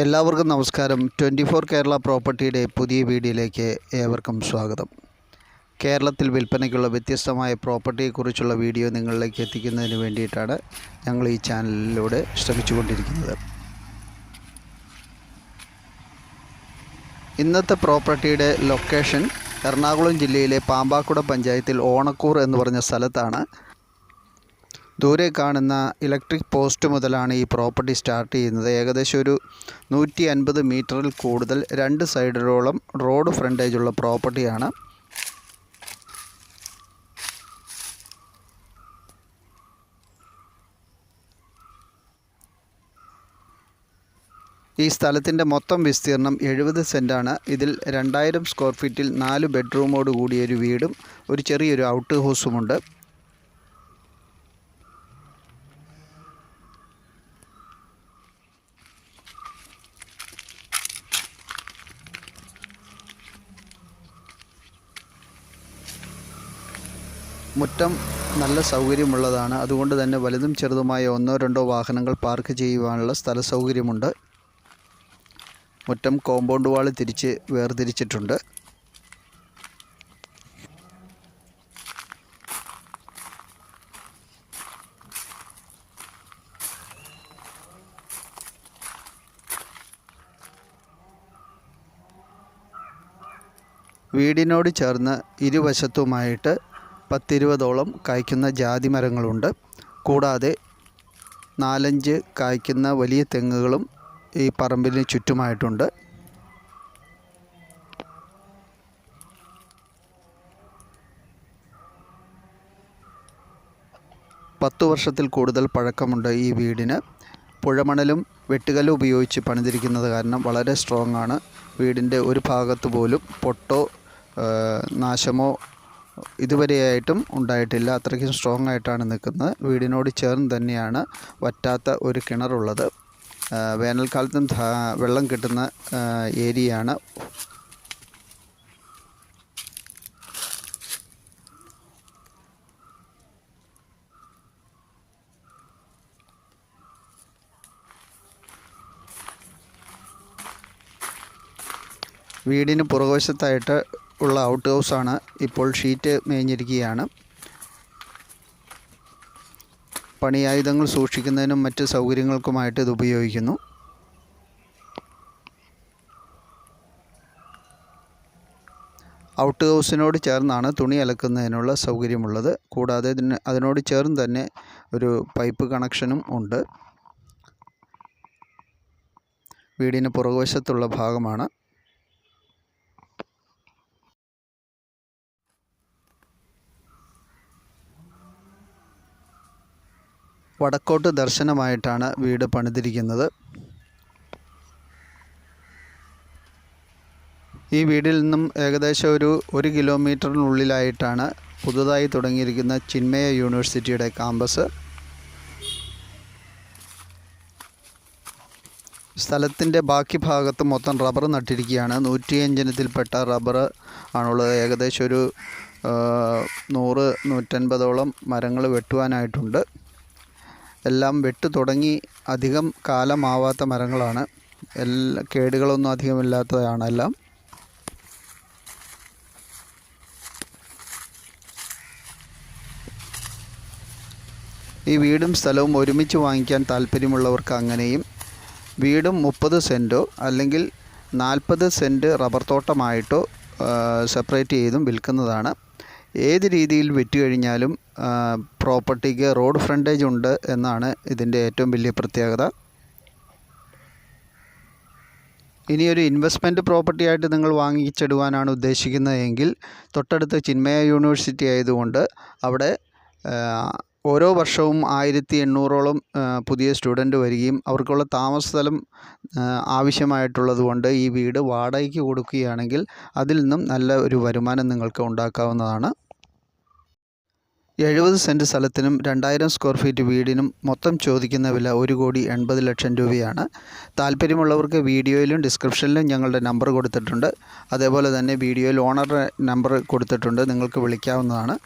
എല്ലാവർക്കും നമസ്കാരം. Twenty four Kerala പ്രോപ്പർട്ടിയുടെ പുതിയ വീഡിയോയിലേക്ക് ഏവർക്കും സ്വാഗതം. കേരളത്തിൽ വിൽപ്പനയ്ക്കുള്ള വ്യത്യസ്തമായ പ്രോപ്പർട്ടിയെക്കുറിച്ചുള്ള വീഡിയോ നിങ്ങളിലേക്ക് എത്തിക്കുന്നതിന് വേണ്ടിയിട്ടാണ് ഞങ്ങൾ ഈ ചാനലിലൂടെ ശ്രമിച്ചുകൊണ്ടിരിക്കുന്നത്. ഇന്നത്തെ പ്രോപ്പർട്ടിയുടെ ലൊക്കേഷൻ എറണാകുളം ജില്ലയിലെ പാമ്പാക്കുട പഞ്ചായത്തിൽ ഓണക്കൂർ എന്ന് പറഞ്ഞ സ്ഥലത്താണ് ദൂരെ കാണുന്ന ഇലക്ട്രിക് പോസ്റ്റ് മുതലാണ് ഈ പ്രോപ്പർട്ടി സ്റ്റാർട്ട് ചെയ്യുന്നത്. ഏകദേശം ഒരു നൂറ്റി അൻപത് മീറ്ററിൽ കൂടുതൽ രണ്ട് സൈഡിലോളം റോഡ് ഫ്രണ്ടേജുള്ള പ്രോപ്പർട്ടിയാണ് ഈ സ്ഥലത്തിന്റെ മൊത്തം വിസ്തീർണം എഴുപത് സെന്റാണ് ഇതിൽ രണ്ടായിരം സ്ക്വയർ ഫീറ്റിൽ നാല് ബെഡ്റൂമോട് കൂടിയ ഒരു വീടും ഒരു ചെറിയൊരു ഔട്ട് ഹൗസുമുണ്ട് മുറ്റം നല്ല സൗകര്യമുള്ളതാണ്. അതുകൊണ്ട് തന്നെ വലുതും ചെറുതുമായ ഒന്നോ രണ്ടോ വാഹനങ്ങൾ പാർക്ക് ചെയ്യുവാനുള്ള സ്ഥല സൗകര്യമുണ്ട്. മുറ്റം കോമ്പൗണ്ട് വാൾ തിരിച്ച് വേർതിരിച്ചിട്ടുണ്ട്. വീടിനോട് ചേർന്ന് ഇരുവശത്തുമായിട്ട് പത്തിരുപതോളം കായ്ക്കുന്ന ജാതി മരങ്ങളുണ്ട്. കൂടാതെ നാലഞ്ച് കായ്ക്കുന്ന വലിയ തെങ്ങുകളും ഈ പറമ്പിന് ചുറ്റുമായിട്ടുണ്ട്. പത്തു വർഷത്തിൽ കൂടുതൽ പഴക്കമുണ്ട് ഈ വീടിന്. പുഴമണലും വെട്ടുകല്ലും ഉപയോഗിച്ച് പണിതിരിക്കുന്നത് കാരണം വളരെ സ്ട്രോങ് ആണ്. വീടിന്റെ ഒരു ഭാഗത്ത് പോലും പൊട്ടോ നാശമോ ഇതുവരെയായിട്ടും ഉണ്ടായിട്ടില്ല. അത്രയ്ക്കും സ്ട്രോങ് ആയിട്ടാണ് നിൽക്കുന്നത്. വീടിനോട് ചേർന്ന് തന്നെയാണ് വറ്റാത്ത ഒരു കിണറുള്ളത്. വേനൽക്കാലത്തും വെള്ളം കിട്ടുന്ന ഏരിയയാണ്. വീടിന് പുറകുവശത്തായിട്ട് ഉള്ള ഔട്ട് ഹൗസാണ് ഇപ്പോൾ ഷീറ്റ് മേഞ്ഞിരിക്കുകയാണ്. പണിയായുധങ്ങൾ സൂക്ഷിക്കുന്നതിനും മറ്റ് സൗകര്യങ്ങൾക്കുമായിട്ട് ഇത് ഉപയോഗിക്കുന്നു. ഔട്ട് ഹൗസിനോട് ചേർന്നാണ് തുണി അലക്കുന്നതിനുള്ള സൗകര്യമുള്ളത്. കൂടാതെ ഇതിന് അതിനോട് ചേർന്ന് തന്നെ ഒരു പൈപ്പ് കണക്ഷനും ഉണ്ട്. വീടിന് പുറകുവശത്തുള്ള ഭാഗമാണ്. വടക്കോട്ട് ദർശനമായിട്ടാണ് വീട് പണിതിരിക്കുന്നത്. ഈ വീടിൽ നിന്നും ഏകദേശം ഒരു ഒരു കിലോമീറ്ററിനുള്ളിലായിട്ടാണ് പുതുതായി തുടങ്ങിയിരിക്കുന്ന ചിന്മയ യൂണിവേഴ്സിറ്റിയുടെ കാമ്പസ് സ്ഥലത്തിന്റെ ബാക്കി ഭാഗത്ത് മൊത്തം റബ്ബർ നട്ടിരിക്കുകയാണ്. നൂറ്റിയഞ്ചിനത്തിൽപ്പെട്ട റബ്ബർ ആണുള്ളത്. ഏകദേശം ഒരു നൂറ് നൂറ്റൻപതോളം മരങ്ങൾ വെട്ടുവാനായിട്ടുണ്ട്. എല്ലാം വെട്ടു തുടങ്ങി അധികം കാലമാവാത്ത മരങ്ങളാണ്. എല്ലാ കേടുകളൊന്നും അധികമില്ലാത്തതാണ് എല്ലാം ഈ വീടും സ്ഥലവും ഒരുമിച്ച് വാങ്ങിക്കാൻ താല്പര്യമുള്ളവർക്ക് അങ്ങനെയും വീടും മുപ്പത് സെന്റോ അല്ലെങ്കിൽ നാൽപ്പത് സെന്റ് റബ്ബർ തോട്ടമായിട്ടോ സെപ്പറേറ്റ് ചെയ്തും വിൽക്കുന്നതാണ്. ഏത് രീതിയിൽ വിറ്റ് കഴിഞ്ഞാലും പ്രോപ്പർട്ടിക്ക് റോഡ് ഫ്രണ്ടേജ് ഉണ്ട് എന്നാണ് ഇതിന്റെ ഏറ്റവും വലിയ പ്രത്യേകത. ഇനിയൊരു ഇൻവെസ്റ്റ്മെന്റ് പ്രോപ്പർട്ടി ആയിട്ട് നിങ്ങൾ വാങ്ങിച്ചിടുവാനാണ് ഉദ്ദേശിക്കുന്നതെങ്കിൽ തൊട്ടടുത്ത് ചിന്മയ യൂണിവേഴ്സിറ്റി ആയതുകൊണ്ട് അവിടെ ഓരോ വർഷവും ആയിരത്തി എണ്ണൂറോളം പുതിയ സ്റ്റുഡന്റ് വരികയും അവർക്കുള്ള താമസ സ്ഥലം ആവശ്യമായിട്ടുള്ളത് കൊണ്ട് ഈ വീട് വാടകയ്ക്ക് കൊടുക്കുകയാണെങ്കിൽ അതിൽ നിന്നും നല്ല ഒരു വരുമാനം നിങ്ങൾക്ക് ഉണ്ടാക്കാവുന്നതാണ്. എഴുപത് സെന്റ് സ്ഥലത്തിനും രണ്ടായിരം സ്ക്വയർ ഫീറ്റ് വീടിനും മൊത്തം ചോദിക്കുന്ന വില ഒരു കോടി എൺപത് ലക്ഷം രൂപയാണ്. താല്പര്യമുള്ളവർക്ക് വീഡിയോയിലും ഡിസ്ക്രിപ്ഷനിലും ഞങ്ങളുടെ നമ്പർ കൊടുത്തിട്ടുണ്ട്. അതേപോലെ തന്നെ വീഡിയോയിൽ ഓണറുടെ നമ്പർ കൊടുത്തിട്ടുണ്ട്. നിങ്ങൾക്ക് വിളിക്കാവുന്നതാണ്.